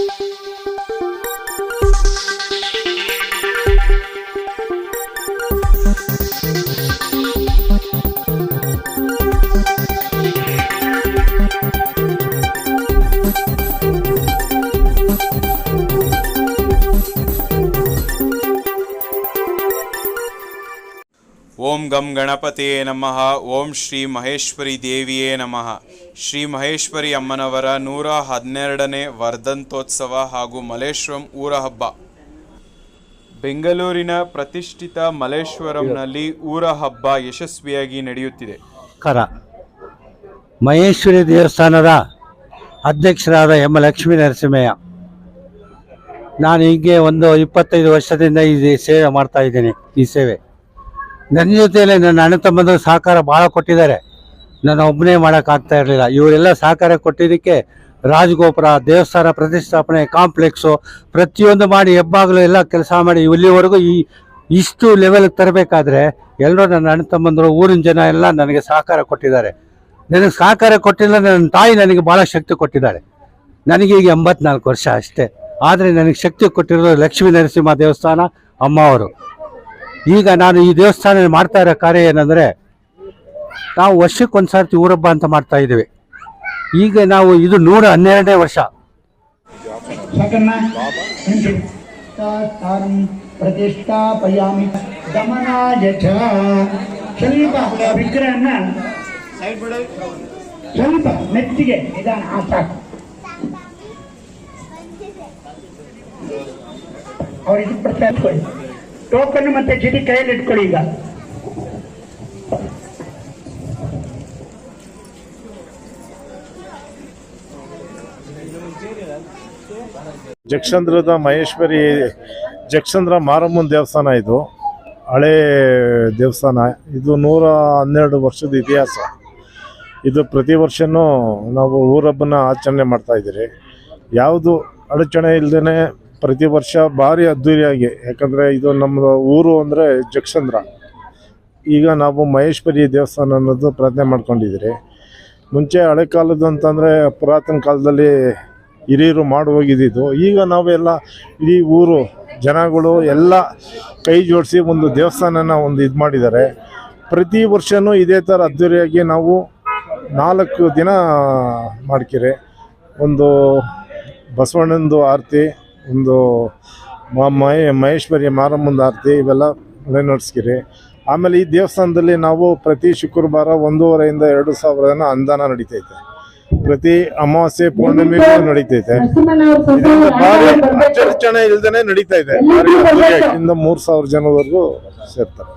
Música ಓಂ ಗಂ ಗಣಪತಿಯೇ ನಮಃ, ಓಂ ಶ್ರೀ ಮಹೇಶ್ವರಿ ದೇವಿಯೇ ನಮಃ. ಶ್ರೀ ಮಹೇಶ್ವರಿ ಅಮ್ಮನವರ ನೂರ ಹನ್ನೆರಡನೇ ವರ್ಧಂತೋತ್ಸವ ಹಾಗೂ ಮಲೇಶ್ವರಂ ಊರ ಹಬ್ಬ. ಬೆಂಗಳೂರಿನ ಪ್ರತಿಷ್ಠಿತ ಮಲೇಶ್ವರಂನಲ್ಲಿ ಊರ ಹಬ್ಬ ಯಶಸ್ವಿಯಾಗಿ ನಡೆಯುತ್ತಿದೆ. ಕರ. ಮಹೇಶ್ವರಿ ದೇವಸ್ಥಾನದ ಅಧ್ಯಕ್ಷರಾದ ಎಂ ಲಕ್ಷ್ಮೀ ನರಸಿಂಹಯ್ಯ. ನಾನು ಹೀಗೆ ಒಂದು ಇಪ್ಪತ್ತೈದು ವರ್ಷದಿಂದ ಈ ಸೇವೆ ಮಾಡ್ತಾ ಇದ್ದೀನಿ, ಈ ಸೇವೆ. ನನ್ನ ಜೊತೆಯಲ್ಲಿ ನನ್ನ ಅಣ್ಣ ತಮ್ಮಂದ್ರೆ ಸಹಕಾರ ಭಾಳ ಕೊಟ್ಟಿದ್ದಾರೆ. ನಾನು ಒಬ್ಬನೇ ಮಾಡೋಕ್ಕಾಗ್ತಾ ಇರಲಿಲ್ಲ. ಇವರೆಲ್ಲ ಸಹಕಾರ ಕೊಟ್ಟಿದ್ದಕ್ಕೆ ರಾಜಗೋಪುರ, ದೇವಸ್ಥಾನ ಪ್ರತಿಷ್ಠಾಪನೆ ಕಾಂಪ್ಲೆಕ್ಸು ಪ್ರತಿಯೊಂದು ಮಾಡಿ ಹೆಬ್ಬಾಗಲು ಎಲ್ಲ ಕೆಲಸ ಮಾಡಿ ಇಲ್ಲಿವರೆಗೂ ಈ ಇಷ್ಟು ಲೆವೆಲ್ಗೆ ತರಬೇಕಾದ್ರೆ ಎಲ್ಲರೂ ನನ್ನ ಅಣ್ಣ ತಮ್ಮಂದರು, ಊರಿನ ಜನ ಎಲ್ಲ ನನಗೆ ಸಹಕಾರ ಕೊಟ್ಟಿದ್ದಾರೆ. ನನಗೆ ಸಹಕಾರ ಕೊಟ್ಟಿಲ್ಲ ನನ್ನ ತಾಯಿ ನನಗೆ ಭಾಳ ಶಕ್ತಿ ಕೊಟ್ಟಿದ್ದಾರೆ ನನಗೆ ಈಗ ಎಂಬತ್ನಾಲ್ಕು ವರ್ಷ ಅಷ್ಟೇ. ಆದರೆ ನನಗೆ ಶಕ್ತಿ ಕೊಟ್ಟಿರೋದು ಲಕ್ಷ್ಮೀ ನರಸಿಂಹ ದೇವಸ್ಥಾನ, ಅಮ್ಮ ಅವರು. ಈಗ ನಾನು ಈ ದೇವಸ್ಥಾನ ಮಾಡ್ತಾ ಇರೋ ಕಾರ್ಯ ಏನಂದರೆ, ನಾವು ವರ್ಷಕ್ಕೊಂದ್ಸರ್ತಿ ಊರಬ್ಬ ಅಂತ ಮಾಡ್ತಾ ಇದ್ದೀವಿ. ಈಗ ನಾವು ಇದು ನೂರ ಹನ್ನೆರಡನೇ ವರ್ಷ. ಪ್ರತಿಷ್ಠಾಪಯಾಮಿ ಸ್ವಲ್ಪ ವಿಗ್ರಹನ ಸ್ವಲ್ಪ ಮೆತ್ತಿಗೆ ನಿಧಾನ. ಆ ಸಾಕು. ಅವ್ರಿಗೆ ಪ್ರತ್ಯೇಕ ಟೋಕನ್ ಮತ್ತೆ ಚೀಟಿ ಕೈಯಲ್ಲಿ ಇಟ್ಕೊಳ್ಳಿ ಈಗ. ಜಕ್ಷಂದ್ರದ ಮಹೇಶ್ವರಿ ಜಕ್ಷಂದ್ರ ಮಾರಮ್ಮನ ದೇವಸ್ಥಾನ ಇದು. ಹಳೆ ದೇವಸ್ಥಾನ. ಇದು ನೂರ ಹನ್ನೆರಡು ವರ್ಷದ ಇತಿಹಾಸ. ಇದು ಪ್ರತಿ ವರ್ಷನೂ ನಾವು ಊರಬ್ಬನ ಆಚರಣೆ ಮಾಡ್ತಾ ಇದ್ದೀರಿ. ಯಾವುದು ಅಡಚಣೆ ಇಲ್ಲದೇ ಪ್ರತಿ ವರ್ಷ ಭಾರಿ ಅದ್ಧೂರಿಯಾಗಿ ಯಾಕಂದರೆ ಇದು ನಮ್ಮ ಊರು ಅಂದರೆ ಜಕ್ಷಂದ್ರ ಈಗ ನಾವು ಮಹೇಶ್ವರಿ ದೇವಸ್ಥಾನ ಅನ್ನೋದು ಪ್ರಾರ್ಥನೆ ಮಾಡ್ಕೊಂಡಿದ್ದೀರಿ. ಮುಂಚೆ ಹಳೆ ಕಾಲದ್ದು ಅಂತಂದರೆ ಪುರಾತನ ಕಾಲದಲ್ಲಿ ಹಿರಿಯರು ಮಾಡಿ ಹೋಗಿದ್ದಿದ್ದು. ಈಗ ನಾವೆಲ್ಲ ಇಡೀ ಊರು, ಜನಗಳು ಎಲ್ಲ ಕೈ ಜೋಡಿಸಿ ಒಂದು ದೇವಸ್ಥಾನನ ಒಂದು ಇದು ಮಾಡಿದ್ದಾರೆ. ಪ್ರತಿ ವರ್ಷವೂ ಇದೇ ಥರ ಅದ್ದೂರಿಯಾಗಿ ನಾವು ನಾಲ್ಕು ದಿನ ಮಾಡ್ಕಿರಿ ಒಂದು ಬಸವಣ್ಣಂದು ಆರತಿ ಒಂದು ಮ- ಮಹೇ ಮಹೇಶ್ವರಿ ಮಾರಮ್ಮನ ಆರತಿ ಇವೆಲ್ಲ ನಡೆಸ್ಕಿರಿ ಆಮೇಲೆ ಈ ದೇವಸ್ಥಾನದಲ್ಲಿ ನಾವು ಪ್ರತಿ ಶುಕ್ರವಾರ ಒಂದೂವರೆಯಿಂದ ಎರಡು ಸಾವಿರ ಜನ ಅನುದಾನ ನಡೀತೈತೆ. ಪ್ರತಿ ಅಮಾವಾಸ್ಯೆ ಪೌರ್ಣಮಿಗೂ ನಡೀತೈತೆ. ಭಾರಿ ಅಡಚಣೆ ಇಲ್ದೇನೆ ನಡೀತಾ ಇಂದ ಮೂರು ಸಾವಿರ ಜನವರೆಗೂ ಸೇರ್ತಾರೆ.